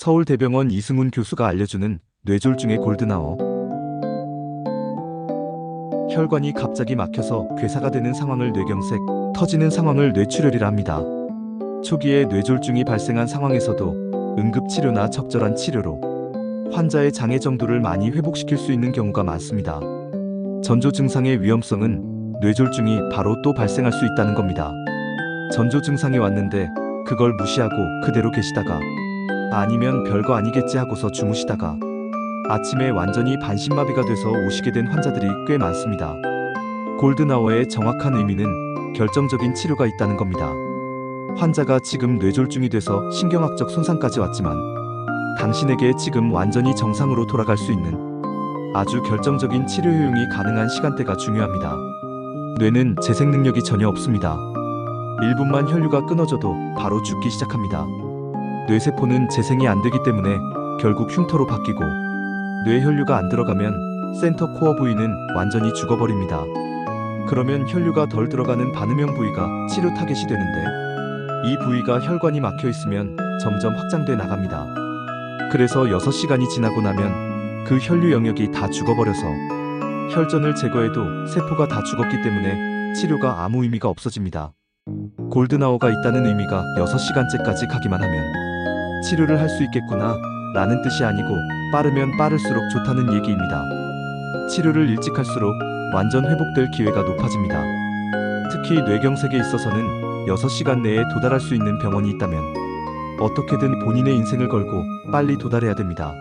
서울대병원 이승훈 교수가 알려주는 뇌졸중의 골드나워. 혈관이 갑자기 막혀서 괴사가 되는 상황을 뇌경색, 터지는 상황을 뇌출혈이라 합니다. 초기에 뇌졸중이 발생한 상황에서도 응급치료나 적절한 치료로 환자의 장애 정도를 많이 회복시킬 수 있는 경우가 많습니다. 전조 증상의 위험성은 뇌졸중이 바로 또 발생할 수 있다는 겁니다. 전조 증상이 왔는데 그걸 무시하고 그대로 계시다가 아니면 별거 아니겠지 하고서 주무시다가 아침에 완전히 반신마비가 돼서 오시게 된 환자들이 꽤 많습니다. 골드나워의 정확한 의미는 결정적인 치료가 있다는 겁니다. 환자가 지금 뇌졸중이 돼서 신경학적 손상까지 왔지만 당신에게 지금 완전히 정상으로 돌아갈 수 있는 아주 결정적인 치료 효용이 가능한 시간대가 중요합니다. 뇌는 재생 능력이 전혀 없습니다. 1분만 혈류가 끊어져도 바로 죽기 시작합니다. 뇌세포는 재생이 안 되기 때문에 결국 흉터로 바뀌고 뇌혈류가 안 들어가면 센터 코어 부위는 완전히 죽어버립니다. 그러면 혈류가 덜 들어가는 반음형 부위가 치료 타겟이 되는데 이 부위가 혈관이 막혀 있으면 점점 확장돼 나갑니다. 그래서 6시간이 지나고 나면 그 혈류 영역이 다 죽어버려서 혈전을 제거해도 세포가 다 죽었기 때문에 치료가 아무 의미가 없어집니다. 골드나워가 있다는 의미가 6시간째까지 가기만 하면 치료를 할 수 있겠구나 라는 뜻이 아니고 빠르면 빠를수록 좋다는 얘기입니다. 치료를 일찍 할수록 완전 회복될 기회가 높아집니다. 특히 뇌경색에 있어서는 6시간 내에 도달할 수 있는 병원이 있다면 어떻게든 본인의 인생을 걸고 빨리 도달해야 됩니다.